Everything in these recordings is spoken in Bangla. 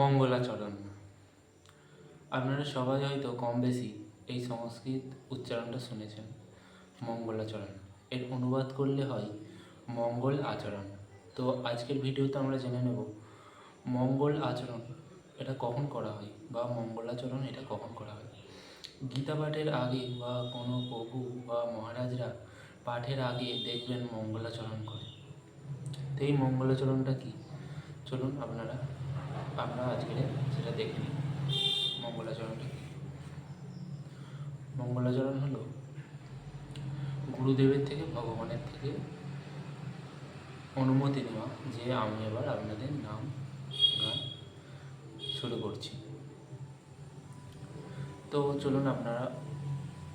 মঙ্গলাচরণ। আপনারা সবাই হয়তো কম বেশি এই সংস্কৃত উচ্চারণটা শুনেছেন, মঙ্গলাচরণ। এর অনুবাদ করলে হয় মঙ্গল আচরণ। তো আজকের ভিডিওতে আমরা জেনে নেব, মঙ্গল আচরণ এটা কখন করা হয় বা মঙ্গলাচরণ এটা কখন করা হয়? গীতা পাঠের আগে বা কোনো প্রভু বা মহারাজরা পাঠের আগে দেখবেন মঙ্গলাচরণ করে। তো এই মঙ্গলাচরণটা কি? চলুন আপনারা আমরা আজকে সেটা দেখে নিই। মঙ্গলাচরণটা মঙ্গলাচরণ হলো গুরুদেবের থেকে, ভগবানের থেকে অনুমতি নেওয়া যে আমি এবার আপনাদের নাম গান শুরু করছি। তো চলুন আপনারা,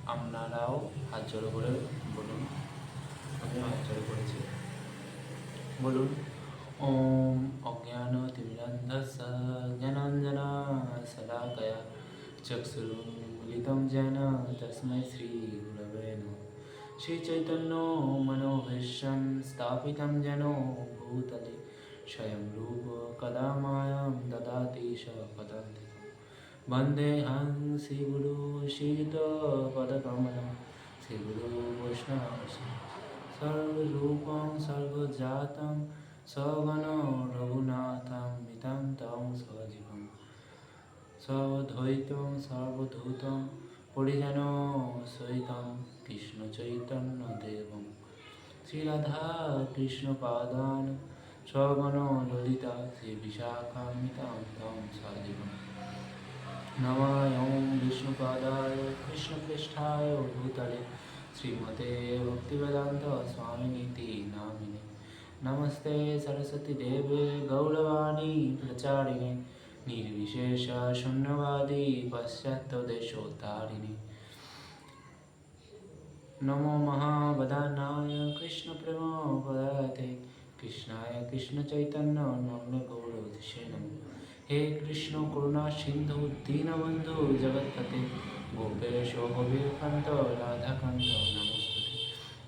আপনারাও হাত জড়ো করে বলুন। আমিও হাত জড়ো করেছি। বলুন, ওম অজ্ঞান चक्षुरुन्मिलितं येन तस्मै श्रीगुरवे नमः श्रीचैतन्यो मनोभीष्यं स्थापितं येन भूतले स्वयं रूप कदा मायां ददाति स पदान्तिकं वन्देऽहं श्रीगुरु श्रीयुतपदकमलं श्रीगुरु वैष्णव सर्वरूपं सर्वजातं सगण रघुनाथं मितं तं সবধৈতম সর্বধূতম পরিজন সহিতম কৃষ্ণ চৈতন্য দেবম। শ্রীরাধা কৃষ্ণ পাদান সগণ ললিতা, শ্রী বিশাখামিতান্তম সজীবম নমায় ওম বিষ্ণুপাদায়, কৃষ্ণপৃষ্ঠায় ভূতলে শ্রীমতে ভক্তিবেদান্ত স্বামিনীতি নামিনে। নমস্তে সরস্বতী দেবে গৌরবাণী প্রচারিণে। নির্বিশেষ শূন্যবাদী পাশ্চাত্য দেশ তারিণী নমো মহাবদানায় কৃষ্ণ প্রেম পদাতে কৃষ্ণায় কৃষ্ণ চৈতন্য নম্ন গৌরোধে নম হে কৃষ্ণ করুণা সিন্ধু দীনবন্ধু জগৎপতে গোপেশ হবিকান্ত রাধাকান্ত নমস্তে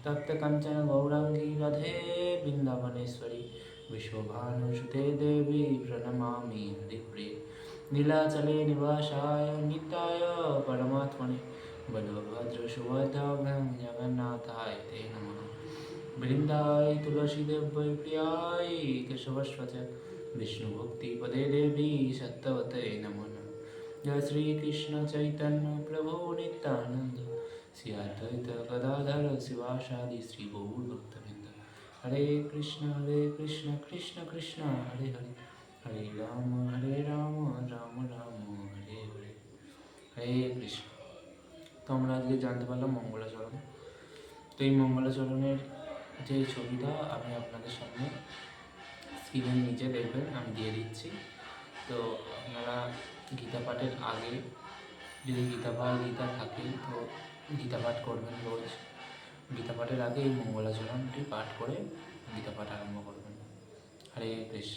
তপ্ত কাঞ্চন গৌরাঙ্গী রাধে বৃন্দাবনেশ্বরী विश्वभानुसुते देवी प्रणमामि हरिप्रे नीलाचले निवासाय नित्याय परमात्मने बलभद्रसुभद्राभ्यां जगन्नाथाय ते नमः बृन्दाय तुलसीदेव्यै प्रियाय केशवश्वच विष्णुभक्तिपदे देवी सत्तवते नमो नमः जय श्रीकृष्णचैतन्यप्रभो नित्यानन्द सियाद्वैतगदाधर शिवाशादि श्रीगौर्भक्तवि হরে কৃষ্ণ হরে কৃষ্ণ কৃষ্ণ কৃষ্ণ, হরে হরে। হরে রাম হরে রাম রাম রাম, হরে হরে। হরে কৃষ্ণ। তো আমরা আজকে জানতে পারলাম মঙ্গলাচরণ। তো এই মঙ্গলাচরণের যে ছবিটা আমি আপনাদের সামনে স্ক্রিনের নিচে দেখবেন, আমি দিয়ে দিচ্ছি। তো আপনারা গীতা পাঠের আগে যদি গীতা পাঠ, গীতা থাকে, তো গীতা পাঠ করবেন রোজ। গীতা পাঠের আগে এই মঙ্গলাচরণটি পাঠ করে গীতা পাঠ আরম্ভ করবেন। হরে কৃষ্ণ।